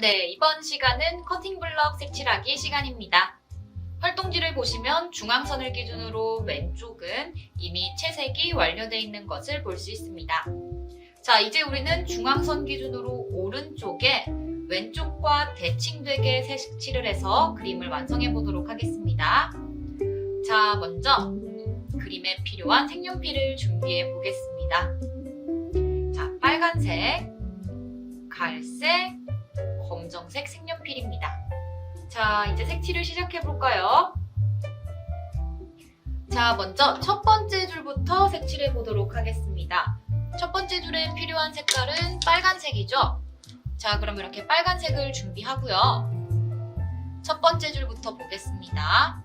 네, 이번 시간은 커팅 블럭 색칠하기 시간입니다. 활동지를 보시면 중앙선을 기준으로 왼쪽은 이미 채색이 완료되어 있는 것을 볼 수 있습니다. 자, 이제 우리는 중앙선 기준으로 오른쪽에 왼쪽과 대칭되게 색칠을 해서 그림을 완성해 보도록 하겠습니다. 자, 먼저 그림에 필요한 색연필을 준비해 보겠습니다. 자, 빨간색, 갈색, 검정색 색연필입니다. 자, 이제 색칠을 시작해 볼까요? 자, 먼저 첫 번째 줄부터 색칠해 보도록 하겠습니다. 첫 번째 줄에 필요한 색깔은 빨간색이죠? 자, 그럼 이렇게 빨간색을 준비하고요. 첫 번째 줄부터 보겠습니다.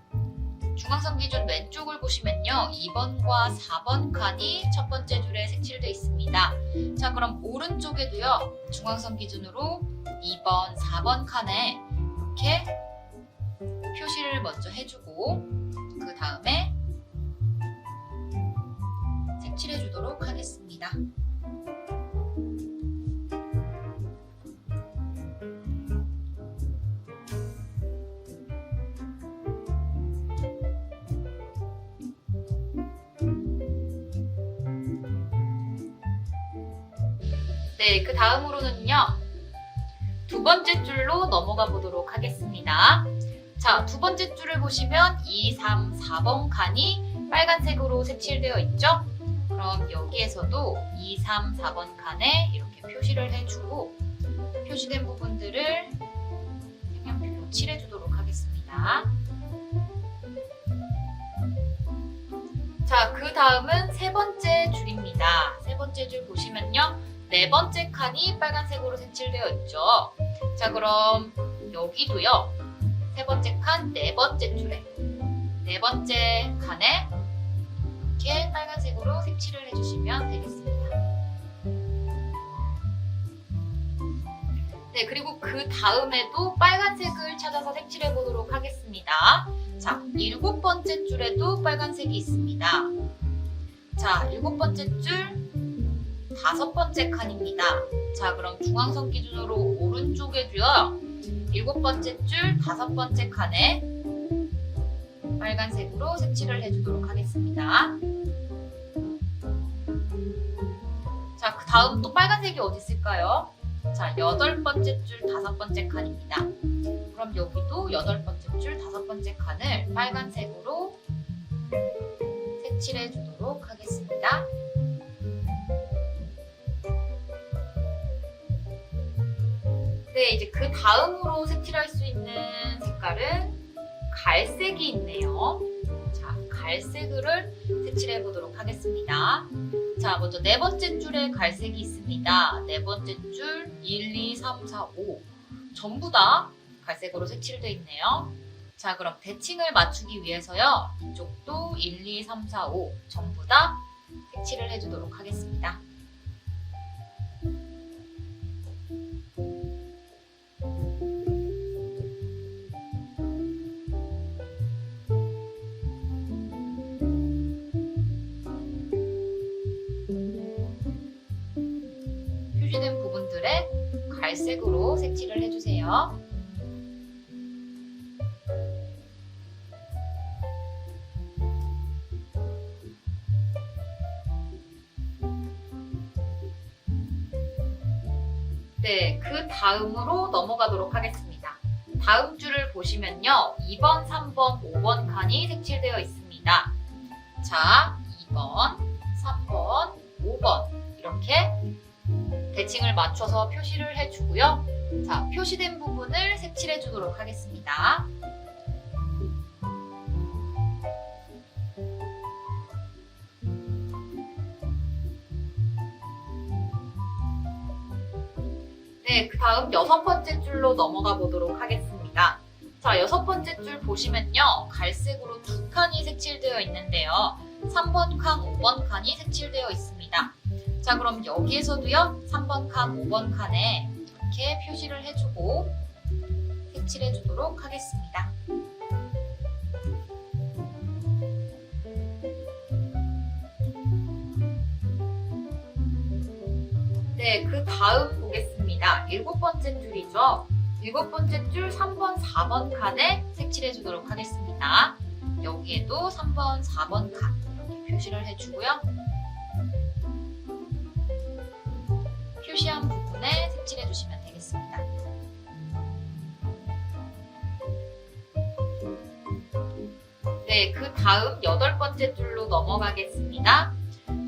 중앙선 기준 왼쪽을 보시면요. 2번과 4번 칸이 첫 번째 줄에 색칠되어 있습니다. 자, 그럼 오른쪽에도요. 중앙선 기준으로 2번, 4번 칸에 이렇게 표시를 먼저 해주고 그 다음에 네, 그 다음으로는요. 두 번째 줄로 넘어가 보도록 하겠습니다. 자, 두 번째 줄을 보시면 2, 3, 4번 칸이 빨간색으로 색칠되어 있죠? 그럼 여기에서도 2, 3, 4번 칸에 이렇게 표시를 해주고 표시된 부분들을 색연필로 칠해주도록 하겠습니다. 자, 그 다음은 세 번째 줄입니다. 세 번째 줄 보시면요. 네 번째 칸이 빨간색으로 색칠되어 있죠. 자, 그럼 여기도요. 세 번째 칸, 네 번째 줄에 네 번째 칸에 이렇게 빨간색으로 색칠을 해주시면 되겠습니다. 네, 그리고 그 다음에도 빨간색을 찾아서 색칠해 보도록 하겠습니다. 자, 일곱 번째 줄에도 빨간색이 있습니다. 자, 일곱 번째 줄, 다섯 번째 칸입니다. 자, 그럼 중앙선 기준으로 오른쪽에도요. 일곱 번째 줄, 다섯 번째 칸에 빨간색으로 색칠을 해주도록 하겠습니다. 자, 그 다음 또 빨간색이 어디 있을까요? 자, 여덟 번째 줄, 다섯 번째 칸입니다. 그럼 여기도 여덟 번째 줄, 다섯 번째 칸을 빨간색으로 색칠해 주도록 하겠습니다. 이제 그 다음으로 색칠할 수 있는 색깔은 갈색이 있네요. 자, 갈색을 색칠해 보도록 하겠습니다. 자, 먼저 네 번째 줄에 갈색이 있습니다. 네 번째 줄 1, 2, 3, 4, 5 전부 다 갈색으로 색칠되어 있네요. 자, 그럼 대칭을 맞추기 위해서요. 이쪽도 1, 2, 3, 4, 5 전부 다 색칠을 해주도록 하겠습니다. 색으로 색칠을 해주세요. 네, 그 다음으로 넘어가도록 하겠습니다. 다음 줄을 보시면요. 2번, 3번, 5번 칸이 색칠되어 있습니다. 자, 2번, 3번, 5번 이렇게 대칭을 맞춰서 표시를 해주고요. 자, 표시된 부분을 색칠해 주도록 하겠습니다. 네, 그 다음 여섯 번째 줄로 넘어가 보도록 하겠습니다. 자, 여섯 번째 줄 보시면요. 갈색으로 두 칸이 색칠되어 있는데요. 3번 칸, 5번 칸이 색칠되어 있습니다. 자, 그럼 여기에서도요. 3번 칸, 5번 칸에 이렇게 표시를 해주고 색칠해 주도록 하겠습니다. 네, 그 다음 보겠습니다. 일곱 번째 줄이죠. 일곱 번째 줄 3번, 4번 칸에 색칠해 주도록 하겠습니다. 여기에도 3번, 4번 칸 이렇게 표시를 해주고요. 표시한 부분에 색칠해 주시면 되겠습니다. 네, 그 다음 여덟 번째 줄로 넘어가겠습니다.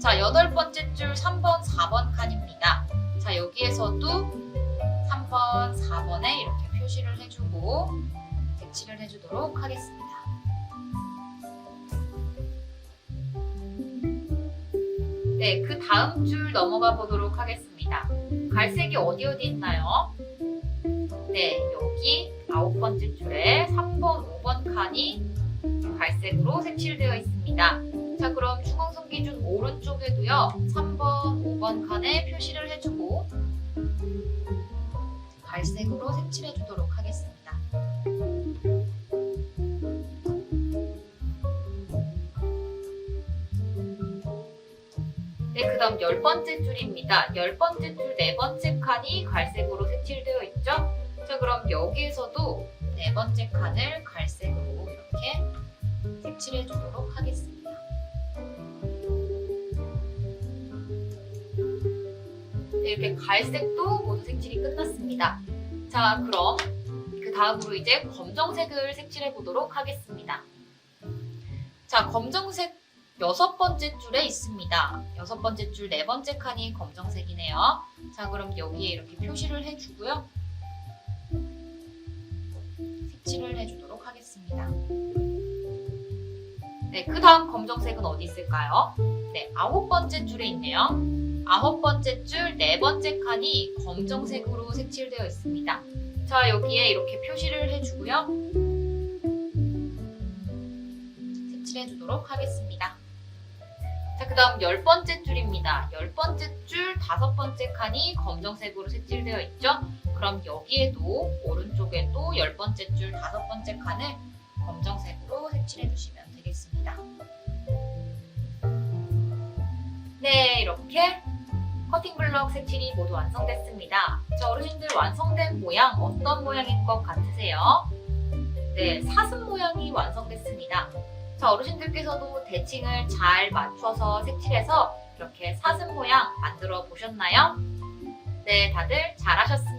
자, 여덟 번째 줄 3번, 4번 칸입니다. 자, 여기에서도 3번, 4번에 이렇게 표시를 해주고 색칠을 해주도록 하겠습니다. 네, 그 다음 줄 넘어가 보도록 하겠습니다. 갈색이 어디 어디 있나요? 네, 여기 아홉 번째 줄에 3번, 5번 칸이 갈색으로 색칠되어 있습니다. 자, 그럼 중앙선 기준 오른쪽에도요, 3번, 5번 칸에 표시를 해주고 갈색으로 색칠해 주도록 하겠습니다. 네, 그 다음 열 번째 줄입니다. 열 번째 줄 네 번째 칸이 갈색으로 색칠되어 있죠? 자, 그럼 여기에서도 네 번째 칸을 갈색으로 이렇게 색칠해 주도록 하겠습니다. 네, 이렇게 갈색도 모두 색칠이 끝났습니다. 자, 그럼 그 다음으로 이제 검정색을 색칠해 보도록 하겠습니다. 자, 검정색 여섯 번째 줄에 있습니다. 여섯 번째 줄 네 번째 칸이 검정색이네요. 자, 그럼 여기에 이렇게 표시를 해주고요. 색칠을 해주도록 하겠습니다. 네, 그 다음 검정색은 어디 있을까요? 네, 아홉 번째 줄에 있네요. 아홉 번째 줄 네 번째 칸이 검정색으로 색칠되어 있습니다. 자, 여기에 이렇게 표시를 해주고요. 색칠해 주도록 하겠습니다. 자, 그 다음 열 번째 줄입니다. 열 번째 줄 다섯 번째 칸이 검정색으로 색칠되어 있죠? 그럼 여기에도 오른쪽에도 열 번째 줄 다섯 번째 칸을 검정색으로 색칠해 주시면 되겠습니다. 네, 이렇게 커팅 블럭 색칠이 모두 완성됐습니다. 자, 어르신들 완성된 모양 어떤 모양일 것 같으세요? 네, 사슴 모양이 완성됐습니다. 자, 어르신들께서도 대칭을 잘 맞춰서 색칠해서 이렇게 사슴 모양 만들어 보셨나요? 네, 다들 잘하셨습니다.